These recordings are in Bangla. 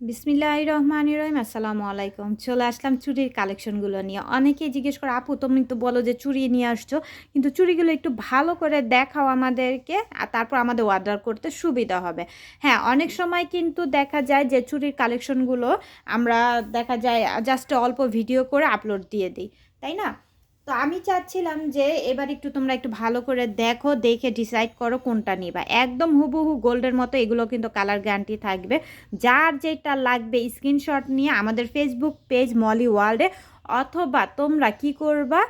বিসমিল্লাহ রহমান রহিম আসসালামু আলাইকুম। চলে আসলাম চুরির কালেকশনগুলো নিয়ে। অনেকেই জিজ্ঞেস করে, আপু, তুমি তো বলো যে চুরি নিয়ে আসছো, কিন্তু চুরিগুলো একটু ভালো করে দেখাও আমাদেরকে, আর তারপর আমাদের অর্ডার করতে সুবিধা হবে। হ্যাঁ অনেক সময় কিন্তু দেখা যায় যে চুরির কালেকশনগুলো আমরা দেখা যায় জাস্ট অল্প ভিডিও করে আপলোড দিয়ে দিই, তাই না? তো আমি চাচ্ছিলাম যে এবার একটু তোমরা একটু ভালো করে দেখো, দেখে ডিসাইড করো কোনটা নিবা। একদম হুবহু গোল্ডের মতো এগুলো কিন্তু কালার গ্যারান্টি থাকবে। যার যেটা লাগবে স্ক্রিনশট নিয়ে আমাদের ফেসবুক পেজ মলি ওয়ার্ল্ডে অথবা তোমরা কি করবা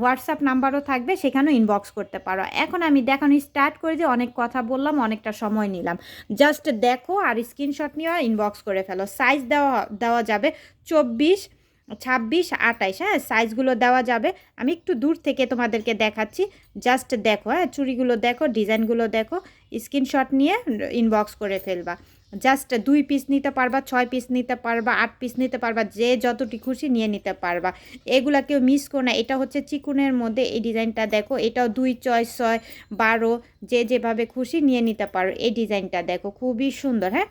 হোয়াটসঅ্যাপ নাম্বারও থাকবে, সেখানেও ইনবক্স করতে পারো। এখন আমি দেখানো স্টার্ট করে যে অনেক কথা বললাম, অনেকটা সময় নিলাম। জাস্ট দেখো আর স্ক্রিনশট নিয়ে ইনবক্স করে ফেলো। সাইজ দেওয়া দেওয়া যাবে চব্বিশ। ছাব্বিশ আটাইশ হ্যাঁ সাইজগুলো দেওয়া যাবে। আমি একটু দূর থেকে তোমাদেরকে দেখাচ্ছি। জাস্ট দেখো হ্যাঁ চুড়িগুলো দেখো ডিজাইনগুলো দেখো। স্ক্রিনশট নিয়ে ইনবক্স করে ফেলবা। জাস্ট দুই পিস নিতে পারবা, ছয় পিস নিতে পারবা, আট পিস নিতে পারবা, যে যতটি খুশি নিয়ে নিতে পারবা। এগুলা কেউ মিস করো না, এটা হচ্ছে চিকুনের মধ্যে এই ডিজাইনটা দেখো, এটাও দুই, ছয় ছয়, বারো, যে যেভাবে খুশি নিয়ে নিতে পারো, এই ডিজাইনটা দেখো, খুবই সুন্দর হ্যাঁ?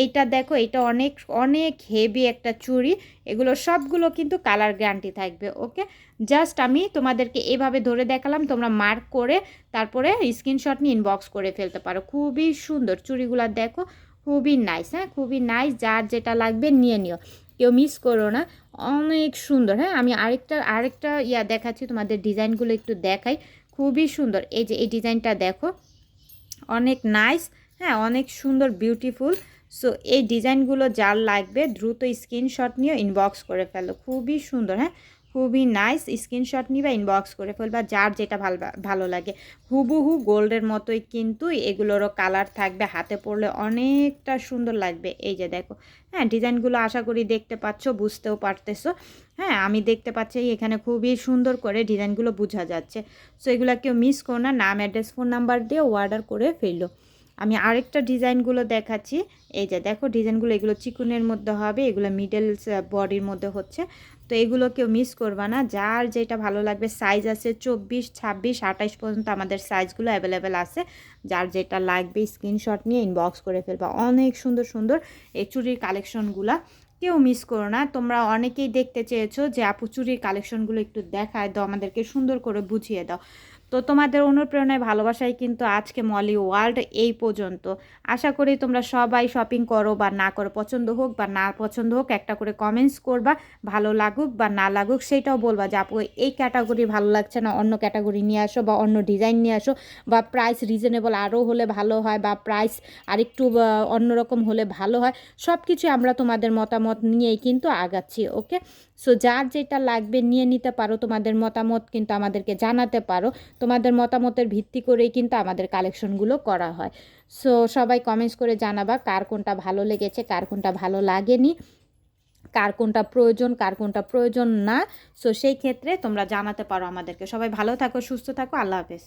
এইটা দেখো, এটা অনেক অনেক হেভি একটা চুড়ি, এগুলো সবগুলো কিন্তু কালার গ্যারান্টি থাকবে ওকে জাস্ট আমি তোমাদেরকে এভাবে ধরে দেখালাম, তোমরা মার্ক করে তারপরে স্ক্রিনশট নিয়ে ইনবক্স করে ফেলতে পারো, খুবই সুন্দর চুড়িগুলো দেখো খুবই নাইস হ্যাঁ? খুবই নাইস যার যেটা লাগবে নিয়ে নিও। কেউ মিস করো না। অনেক সুন্দর হ্যাঁ? আমি আরেকটা আরেকটা ইয়া দেখাচ্ছি, তোমাদের ডিজাইনগুলো একটু দেখাই। খুবই সুন্দর। এই যে, এই ডিজাইনটা দেখো। অনেক নাইস হ্যাঁ? অনেক সুন্দর বিউটিফুল সো এই ডিজাইনগুলো যার লাগবে, দ্রুত স্ক্রিনশট নিয়ে ইনবক্স করে ফেলো। খুবই সুন্দর হ্যাঁ? খুবই নাইস স্ক্রিনশট নিবা ইনবক্স করে ফেলবা, যার যেটা ভালো ভালো লাগে। হুবহু গোল্ডের মতোই কিন্তু এগুলোরও কালার থাকবে, হাতে পড়লে অনেকটা সুন্দর লাগবে। এই যে দেখো হ্যাঁ ডিজাইনগুলো আশা করি দেখতে পাচ্ছ, বুঝতেও পারতেছো। হ্যাঁ আমি দেখতে পাচ্ছি এখানে খুবই সুন্দর করে ডিজাইনগুলো বোঝা যাচ্ছে। সো এগুলো কেউ মিস করো না, নাম অ্যাড্রেস ফোন নাম্বার দিয়ে অর্ডার করে ফেলল আমি আরেকটা ডিজাইনগুলো দেখাচ্ছি। এই যে দেখো, ডিজাইনগুলো এগুলো চিকুনের মধ্যে হবে, এগুলো মিডল বডির মধ্যে হচ্ছে। তো এগুলো কেউ মিস করবা না। যার যেটা ভালো লাগবে সাইজ আছে চব্বিশ, ছাব্বিশ, আঠাইশ পর্যন্ত আমাদের সাইজগুলো অ্যাভেলেবেল আছে। যার যেটা লাগবে স্ক্রিনশট নিয়ে ইনবক্স করে ফেলবা। অনেক সুন্দর সুন্দর এই চুরির কালেকশনগুলা কেউ মিস করো না। তোমরা অনেকেই দেখতে চেয়েছো যে, আপু চুরির কালেকশনগুলো একটু দেখায় দাও, আমাদেরকে সুন্দর করে বুঝিয়ে দাও। তো তোমাদের অনুপ্রেরণায় ভালোবাসাই কিন্তু আজকে মলি ওয়ার্ল্ড এই পর্যন্ত। আশা করি তোমরা সবাই শপিং করো বা না করো, পছন্দ হোক বা না পছন্দ হোক, একটা করে কমেন্টস করবা, ভালো লাগুক বা না লাগুক, সেটাও বলবা যে, আপু, এই ক্যাটাগরি ভালো লাগছে না, অন্য ক্যাটাগরি নিয়ে আসো বা অন্য ডিজাইন নিয়ে আসো বা প্রাইস রিজনেবল আরও হলে ভালো হয় বা প্রাইস আরেকটু অন্যরকম হলে ভালো হয়। সব কিছু আমরা তোমাদের মতামত নিয়েই কিন্তু আগাচ্ছি ওকে সো যার যেটা লাগবে নিয়ে নিতে পারো, তোমাদের মতামত কিন্তু আমাদেরকে জানাতে পারো। তোমাদের মতামতের ভিত্তি করেই কিন্তু আমাদের কালেকশনগুলো করা হয়। সো সবাই কমেন্টস করে জানাবা কার কোনটা ভালো লেগেছে, কার কোনটা ভালো লাগেনি, কার কোনটা প্রয়োজন, কার কোনটা প্রয়োজন না। সো সেই ক্ষেত্রে তোমরা জানাতে পারো আমাদেরকে। সবাই ভালো থাকো, সুস্থ থাকো, আল্লাহ হাফেজ।